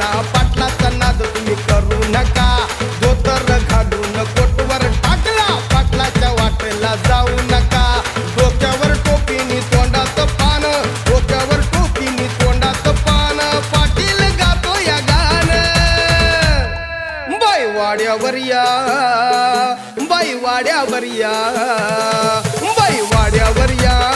म्हणा पाटलाचा नाद तुम्ही करू नका. धोतर घालून कोटवर टाकला पाटलाच्या वाटेला जाऊ नका. डोक्यावर टोपीनी तोंडात पान डोक्यावर टोपीनी तोंडात पान. पाटील गातो या गान बैवाड्यावर या बैवाड्यावर या बैवाड्यावर या.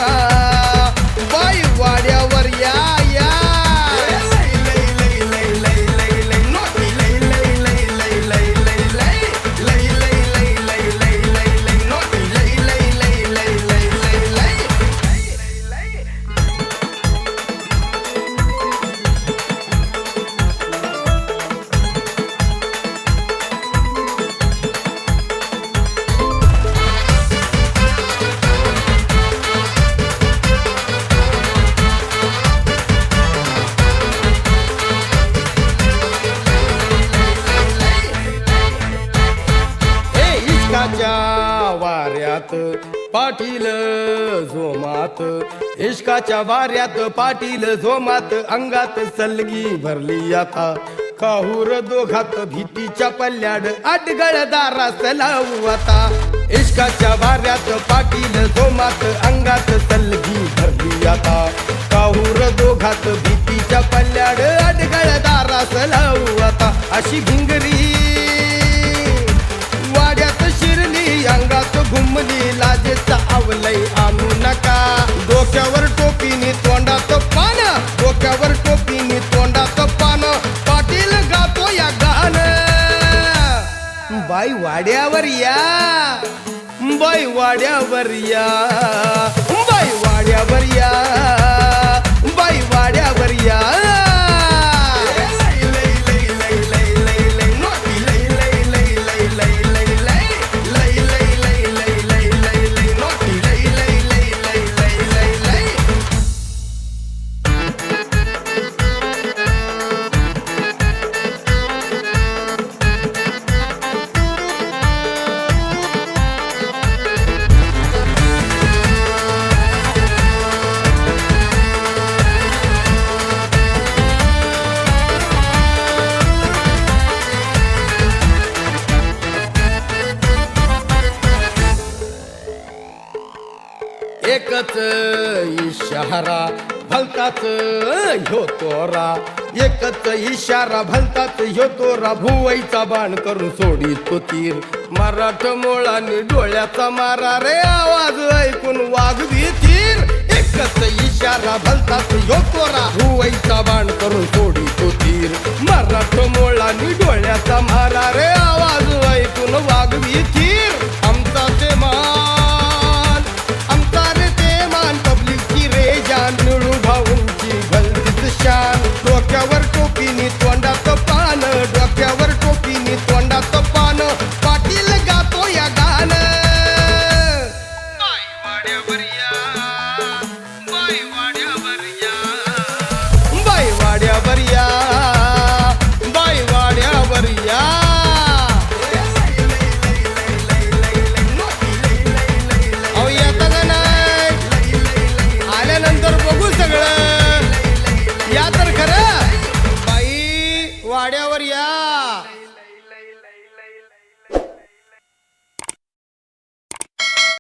पाटील झोमात इश्काच्या वाऱ्यात पाटील झोमात अंगात सलगी भरली आता. काहूर दोघात भीतीच्या पल्ल्याड अडगळ दारास लावू आता. इश्काच्या वाऱ्यात पाटील झोमात अंगात सलगी भरली आता. काहूर दोघात भीतीच्या पल्ल्याड अडगळ दारास लावू आता. अशी भिंगरी तोंडात पान डोक्यावर टोपीनी तोंडात पान पाटील गातो या गाण बाई वाड्यावर या बाई वाड्यावर या. एकच इशारा भलताच ह्यो तोरा. एकच इशारा भलताच ह्यो तोरा. भुवईचा बाण करून सोडी तो तीर. मराठ मोळाने डोळ्याचा मारा रे आवाज ऐकून वाघवी तीर. एकच इशारा भलताच ह्यो तोरा. भुवईचा बाण करून सोडी